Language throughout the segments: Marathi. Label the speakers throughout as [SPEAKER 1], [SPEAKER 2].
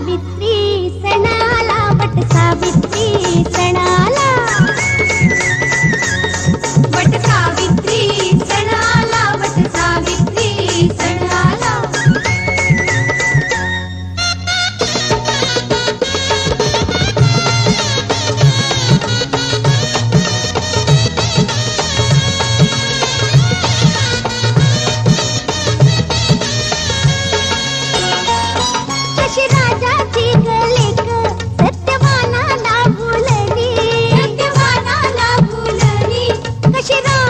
[SPEAKER 1] सावित्री सणाला वट सावित्री सणाला.
[SPEAKER 2] वट सावित्री
[SPEAKER 1] राजा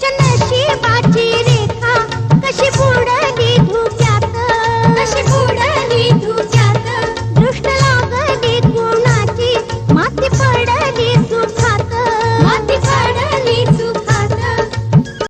[SPEAKER 1] चले